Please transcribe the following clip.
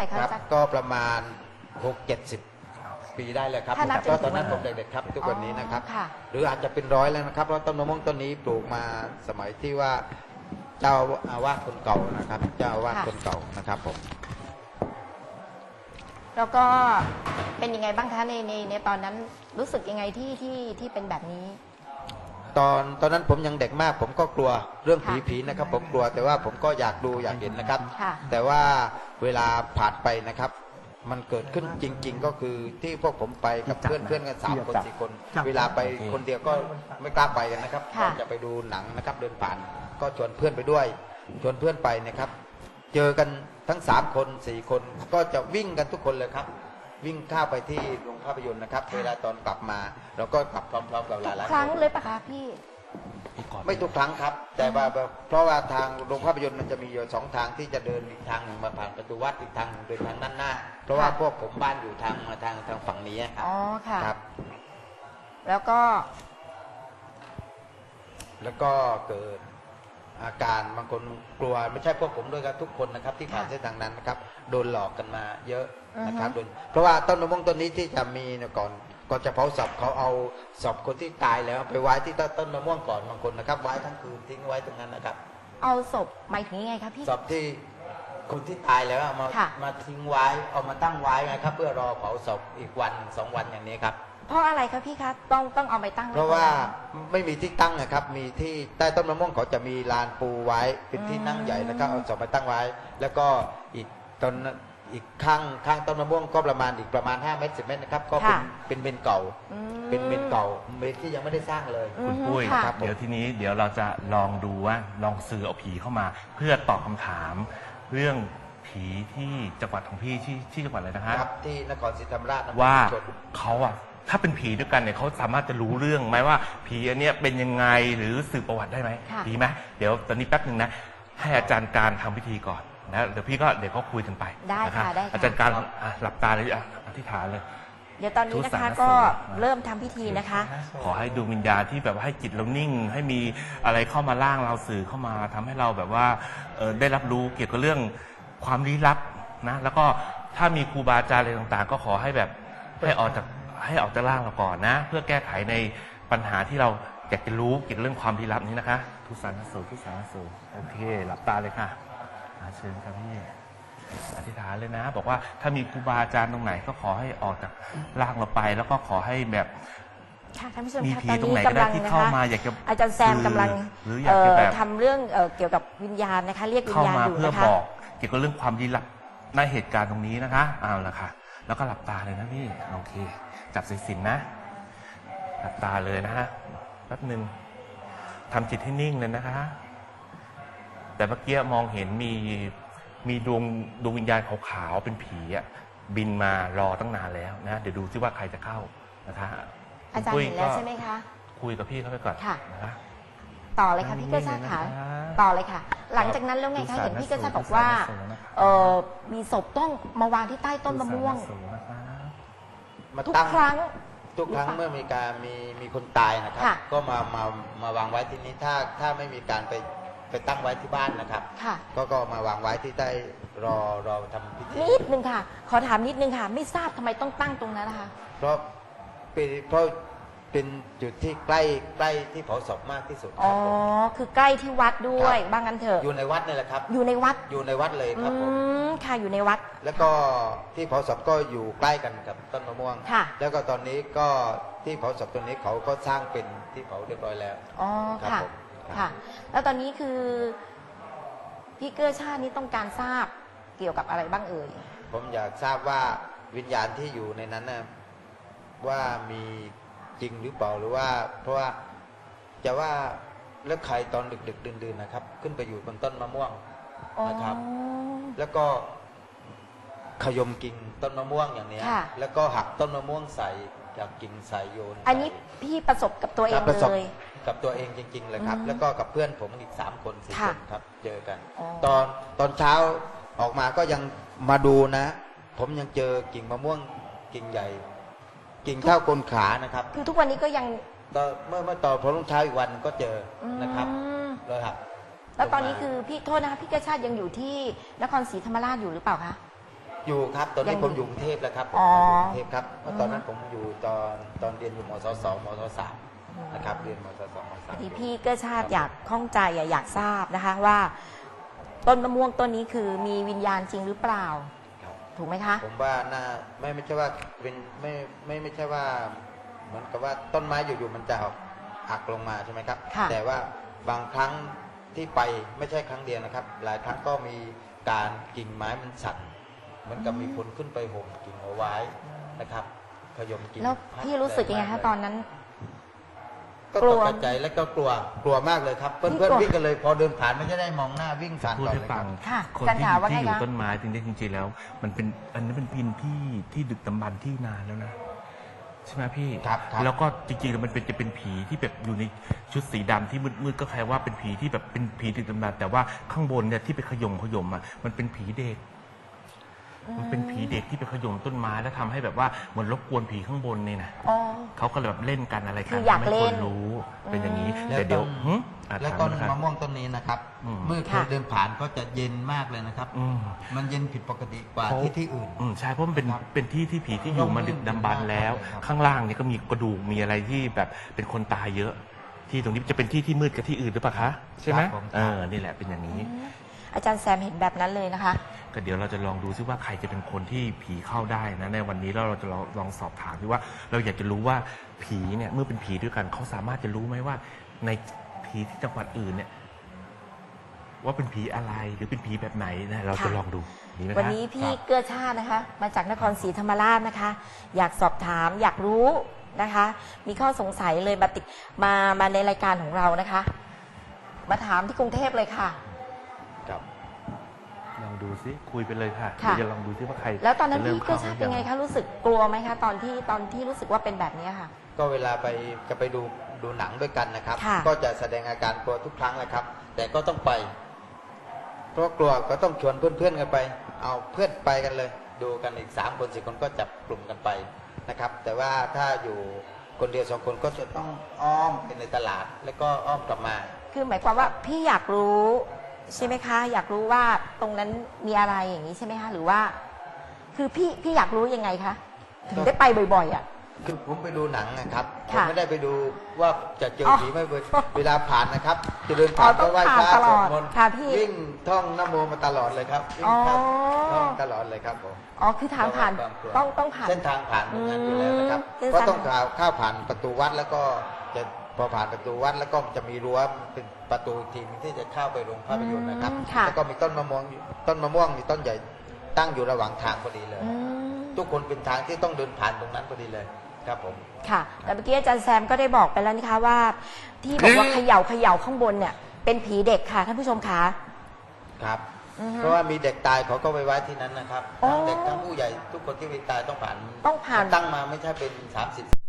ร่คะครับ อาจารย์ ก็ประมาณหกเจ็ดสิบปีได้เลยครับถ้านับเพราะจนถึงตอนนั้นผมเด็กๆครับ ทุกวันนี้นะครับ อ๋อค่ะ หรืออาจจะเป็นร้อยแล้วนะครับเพราะต้นมะม่วงต้นนี้ปลูกมาสมัยที่ว่าเจ้าอาวาสคนเก่านะครับ เจ้าอาวาสคนเก่านะครับผม แล้วก็เป็นยังไงบ้างคะในในในตอนนั้นรู้สึกยังไงที่ที่ที่เป็นแบบนี้ ตอนตอนนั้นผมยังเด็กมาก ผมก็กลัวเรื่องผีค่ะผีนะครับ ผมกลัวแต่ว่าผมก็อยากดูอยากเห็นนะครับ ค่ะแต่ว่าเวลาผ่านไปนะครับ มันเกิดขึ้นจริง ๆ ก็คือที่พวกผมไปกับเพื่อนเพื่อนกันสามคนสี่คน เวลาไปคนเดียวก็ไม่กล้าไปกันนะครับค่ะ ก่อนจะไปดูหนังนะครับ เดินผ่านก็ชวนเพื่อนไปด้วย ชวนเพื่อนไปนะครับ เจอกันทั้งสามคนสี่คนก็จะวิ่งกันทุกคนเลยครับ วิ่งข้ามไปที่โรงภาพยนตร์นะครับ เวลาตอนกลับมาเราก็กลับพร้อมๆกับหทุกลายๆครั้งคนเลยปะคะพี่ ไม่ทุกครั้งครับ แต่ว่าเพราะว่าทางโรงภาพยนตร์มันจะมีอยู่สองทางที่จะเดินอีกทางหนึ่งมาผ่านประตูวัดอีกทางหนึ่งเดินทางด้านหน้า เพราะว่าค่ะพวกผมบ้านอยู่ทางมาทางทางฝั่งนี้ครับอ๋อค่ะครับ แล้วก็ แล้วก็เกิดอาการบางคนกลัวไม่ใช่พวกผมด้วยครับทุกคนนะครับ ที่ผ่านค่ะเส้นทางนั้นนะครับ โดนหลอกกันมาเยอะ นะครับอือฮึโดนเพราะว่าต้นมะม่วงต้นนี้ที่จะมีเนี่ยก่อนก่อนจะเผาศพเขาเอาศพคนที่ตายแล้ว ไปไว้ที่ต้นมะม่วงก่อนบางคนนะครับ ไว้ทั้งคืนทิ้งไว้ตรงนั้นนะครับ เอาศพหมายถึงยังไงคะพี่ศพที่คนที่ตายแล้วเอามาค่ะมาทิ้งไว้เอามาตั้งไว้นะครับ เพื่อรอเผาศพอีกวันสองวันอย่างนี้ครับเพราะอะไรคะพี่คะต้องต้องเอาไปตั้งไเพราะว่าตงไหนไม่มีที่ตั้งนะครับ มีที่ใต้ต้นมะม่วงเขาจะมีลานปูไว้เป็นที่นั่งใหญ่แล้วก็เอาศพไปตั้งไว้ แล้วก็อีกต้น อีกข้างข้างต้นมะม่วงก็ประมาณอีกประมาณ5เมตร10เมตรนะครับก็เป็นค่ะเป็นเมนเก่า อืม เป็นเมนเก่าเมนที่ยังไม่ได้สร้างเลย อืคุณมปุ้ยค่ะ ครับผม เดี๋ยวทีนี้เดี๋ยวเราจะลองดูว่าลองสื่อเอาผีเข้ามา เพื่อตอบคำถาม เรื่องผีที่จังหวัดของพี่ที่ที่จังหวัดอะไรนะฮะ ครับที่นครศรีธรรมราชนครว่าชนเขาอะถ้าเป็นผีด้วยกันเนี่ยเขาสามารถจะรู้เรื่องไหมว่า ผีอันเนี้ยเป็นยังไงหรือสืบประวัติได้ไหมค่ะ ดีไหมเดี๋ยวตอนนี้แป๊บหนึ่งนะ ให้อาจารย์การทำพิธีก่อน นะเดี๋ยวพี่ก็เดี๋ยวเขาคุยกันไปได้นค่ะได้ค่ะ อาจารย์การอะหลับตาเลยอะอธิษฐานเลย เดี๋ยวตอนนี้นะทุสาคะนก็โสเริ่มทำพิธีนะคะ ขอให้ดวงวิญญาณที่แบบว่าให้จิตเรานิ่ง ให้มีอะไรเข้ามาล่างเราสื่อเข้ามาทำให้เราแบบว่าเอ่อได้รับรู้เกี่ยวกับเรื่องความลี้ลับนะ แล้วก็ถ้ามีครูบาอาจารย์อะไรต่างๆ ก็ขอให้แบบให้ออกจากให้ออกจากร่างเราก่อนนะ เพื่อแก้ไขในปัญหาที่เราอยากจะรู้เกี่ยวกับเรื่องความลี้ลับนี้นะคะ ทุสานสูทุสานสูโอเค หลับตาเลยค่ะอ่า เชิญครับพี่อธิษฐานเลยนะ บอกว่าถ้ามีครูบาอาจารย์ตรงไหนก็ขอให้ออกจากร่างเราไป แล้วก็ขอให้แบบค่ะท่านผู้ชมมีคะผีตอนตรงนี้ไหนก็กำได้ลังที่นะเข้าคะมาอยากจะอาจารย์แซมกำลังหรืออยากเอ่จะอแบบทำเรื่องเอ่อเกี่ยวกับวิญญาณนะคะ เรียกวิเข้าญญาณมาอยู่เพื่อนะคะ บอกเกี่ยวกับเรื่องความลี้ลับในเหตุการณ์ตรงนี้นะคะเอาละค่ะ แล้วก็หลับตาเลยนะพี่โอเค จับสายสิญจนนะ หลับตาเลยนะฮะแป๊บหนึ่งทำจิตให้นิ่งเลยนะคะ แต่เมื่อกี้มองเห็นมีมีดวงดวงวิญญาณขาวๆเป็นผีอะบินมารอตั้งนานแล้วนะ เดี๋ยวดูซิว่าใครจะเข้านะคะอาจารย์เห็นแล้วใช่ไหมคะ คุยกับพี่เขาไปก่อนค่ะนะคะต่อเลยค่ะพี่เกษาค่ะนิ่งๆนะคะต่อเลยค่ะ หลังจากนั้นแล้วไงคะเห็นพี่เกษาบอกว่าเออมีศพต้องมาวางที่ใต้ต้นมะม่วงมาทุกตั้งครั้งทุกครั้งหรือเปล่าเมื่อมีการมีมีคนตายนะครับค่ะก็มามามาวางไว้ที่นี้ถ้าถ้าไม่มีการไป ไปตั้งไว้ที่บ้านนะครับ ค่ะ ก็ก็มาวางไว้ที่ใต้รอรอทำพิธีนิดนึงค่ะ ขอถามนิดนึงค่ะ ไม่ทราบทำไมต้องตั้งตรงนั้นนะคะ เพราะเป็นเพราะเป็นจุดที่ใกล้ใกล้ที่เผาศพมากที่สุดคอ๋อรับผมคือใกล้ที่วัดด้วยครับบ้างกันเถอะอยู่ในวัดนี่แหละครับ อยู่ในวัด อยู่ในวัดเลยอืครับผมม ค่ะ อยู่ในวัด แล้วก็ที่เผาศพก็อยู่ใกล้กันกับต้นมะม่วง ค่ะ แล้วก็ตอนนี้ก็ที่เผาศพตรงนี้เขาก็สร้างเป็นที่เผาเรียบร้อยแล้ว อ๋อ ครับค่ะ ผม ครับค่ะ แล้วตอนนี้คือพี่เกื้อชาตินี้ต้องการทราบเกี่ยวกับอะไรบ้างเอ่ย ผมอยากทราบว่าวิญญาณที่อยู่ในนั้นนะว่ามีจริงหรือเปล่าหรือว่า เพราะว่าจะว่าแล้วใครตอนดึกๆดื่นๆนะครับ ขึ้นไปอยู่บนต้นมะม่วงอ๋อนะครับ แล้วก็ขยมกิ่งต้นมะม่วงอย่างเนี้ย ค่ะ แล้วก็หักต้นมะม่วงใส่ จากกิ่งใส่โยนอันนี้พี่ประสบกับตัวเอครังบประสบ เลย กับตัวเองจริง ๆ เลยครับ อืมแล้วก็กับเพื่อนผมอีกสามคนสี่ค่ะคนครับเจอกัน อ๋อ ตอนตอนเช้าออกมาก็ยังมาดูนะ ผมยังเจอกิ่งมะม่วงกิ่งใหญ่ กิ่งเท่าก้นขานะครับคือทุกวันนี้ก็ยังตอนเมื่อเมื่อตอนพอรุ่งเช้าอีกวันก็เจอนะครับอืมเลยครับแล้วตอนนี้คือพี่โทษนะคะพี่เกื้อชาติยังอยู่ที่นครศรีธรรมราชอยู่หรือเปล่าคะ อยู่ครับ ตอนนี้ยังผมอยู่กรุงเทพแล้วครับผมอ๋ออยู่กรุงเทพครับเพราะตอนนั้นอืมผมอยู่ตอนตอนเรียนอยู่มศสองมศสามนะครับเรียนมศสองมศสามที่พี่เก็ชาติอยากข้องใจอะอยากทราบนะคะว่า ต้นมะม่วงต้นนี้คือมีวิญญาณจริงหรือเปล่าครับถูกไหมคะ ผมว่าน่าไม่ไม่ใช่ว่าเป็นไม่ไม่ไม่ใช่ว่า เหมือนกับว่าต้นไม้อยู่ๆมันจะหักลงมาใช่ไหมครับค่ะแต่ว่าบางครั้งที่ไปไม่ใช่ครั้งเดียวนะครับ หลายครั้งก็มีการกิ่งไม้มันสั่นเห มือนกับมีคนขึ้นไปห่มกิ่งเอาไว้นะครับขยมกิ่งแล้วพี่รู้สึกยังไงคะตอนนั้นก็กลัตวกใจและก็กลัวกลัวมากเลยครับเพื่อนพี่เพื่อนกลัววิ่งกันเลย พอเดินผ่านไม่ได้มองหน้าวิ่งผ่านพูดก่อนให้เลยคฟัรังบค่ะคนการที่ถามว่าที่อยู่ไงคะต้นไม้จริงๆจริงๆแล้ว มันเป็นอันนี้เป็นพินที่ที่ดึกดำบรรพ์ที่นานแล้วนะใช่ไหมพี่ครับครับแล้วก็จริงๆแล้วมันเป็นจะเป็นผีที่แบบอยู่ในชุดสีดำที่มืดๆก็แค่ว่าเป็นผีที่แบบเป็นผีดึกดำบรรพ์แต่ว่าข้างบนเนี่ยที่ไปขยมขยมอะมันเป็นผีเด็ก มันเป็นผีเด็กที่ไปขยมต้นไม้แล้วทำให้แบบว่าเหมือนรบกวนผีข้างบนเนี่ยนะอ๋อ เขาก็เลยแบบเล่นกันอะไรกัคืออยากทำให้เล่คนนรู้เป็นอย่างนี้อืมแต่เดี๋ยวหึอะและถาต้นนะครับมะม่วงต้นนี้นะครับ อืม เมื่อเคค่ะยเดินผ่านก็จะเย็นมากเลยนะครับ อืม มันเย็นผิดปกติกว่าเพราะที่ที่อื่น อืมใช่เพราะมันเป็นครับเป็นที่ที่ผีที่อยู่มาดึกดำบรรพ์แล้ว ครับ ข้างล่างเนี่ยก็มีกระดูกมีอะไรที่แบบเป็นคนตายเยอะ ที่ตรงนี้จะเป็นที่ที่มืดกับที่อื่นหรือเปล่าคะ ใช่ไหมครับผม เออนี่แหละเป็นอย่างนี้ อาจารย์แซมเห็นแบบนั้นเลยนะคะ ก็เดี๋ยวเราจะลองดูซิว่าใครจะเป็นคนที่ผีเข้าได้นะในวันนี้แล้วเราจะลองลองสอบถามดูว่าเราอยากจะรู้ว่าผีเนี่ยเมื่อเป็นผีด้วยกันเขาสามารถจะรู้ไหมว่า ในผีที่จังหวัดอื่นเนี่ย ว่าเป็นผีอะไรหรือเป็นผีแบบไหนนะเราจะค่ะลองดูดีไหมคะวันนี้พี่ครับ เกื้อชาตินะคะ มาจากนครศรีธรรมราชนะคะ อยากสอบถามอยากรู้นะคะ มีข้อสงสัยเลยมาติดมามาในรายการของเรานะคะ มาถามที่กรุงเทพเลยค่ะครับ ลองดูซิคุยไปเลยค่ะค่ะ เดี๋ยวจะลองดูซิว่าใครแล้วตอนนั้นจะริ่พี่มเกื้อชาติเป็นไงหรือยัคะรู้สึกกลัวไหมคะ ตอนที่ตอนที่รู้สึกว่าเป็นแบบนี้ค่ะ ก็เวลาไปจะไปดูดูหนังด้วยกันนะครับ ค่ะ ก็จะแสดงอาการกลัวทุกครั้งแหละครับ แต่ก็ต้องไปเพราะกลัวก็ต้องชวนเพื่อนๆกันไป เอาเพื่อนไปกันเลย ดูกันอีกสามคนสี่คนก็จับกลุ่มกันไปนะครับ แต่ว่าถ้าอยู่คนเดียวสองคนก็จะต้องอ้อมไปในตลาด แล้วก็อ้อมกลับมา คือหมายความว่าพี่อยากรู้ ใช่ไหมคะ อยากรู้ว่าตรงนั้นมีอะไรอย่างนี้ใช่ไหมคะ หรือว่า คือพี่พี่อยากรู้ยังไงคะถึงได้ไปบ่อยๆอะ คือผมไปดูหนังนะครับผมค่ะไม่ได้ไปดูว่าจะเจออ๋อผีไหม่เว้ยเวลาผ่านนะครับจะเดินผ่านอ๋อต้ก็องไหว้พระผ่านตลสอวดดมนต์ค่ะพี่วิ่งท่องนโมมาตลอดเลยครับวิ่งอ๋อเข้าท่องตลอดเลยครับผมอ๋อคือทางผ่านเพระว่ควมกลัวต้องต้องผ่าน เส้นทางผ่านตรงนั้นอยู่แล้วนะครับอืมเพราะต้องเข้าเข้าผ่านประตูวัดแล้วก็จะพ อผ่านประตูวัดแล้วก็จะมีรั้วเป็นประตูอีกทีนึงที่จะเข้าไปโรงภาพยนตร์นะครับ อืมค่ะ แล้วก็มีต้นมะม่วงอยู่ต้นมะม่วงมีต้นใหญ่ตั้งอยู่ระหว่างทางพอดีเลย อืม ทุกคนเป็นทางที่ต้องเดินผ่านตรงนั้นพอดีเลยครับผม ค่ะแต่เมื่อกี้อาจารย์แซมก็ได้บอกไปแล้วนะคะว่า ที่บอกว่าเขย่าเขย่าข้างบนเนี่ย เป็นผีเด็กค่ะท่านผู้ชมคะ ครับ อือฮึเพราะว่ามีเด็กตายเขาก็ไปไว้ที่นั้นนะครับอ๋อทั้งเด็กทั้งผู้ใหญ่ทุกคนที่ไปตายต้องผ่านต้องผ่าน ตั้งมาไม่ใช่เป็น30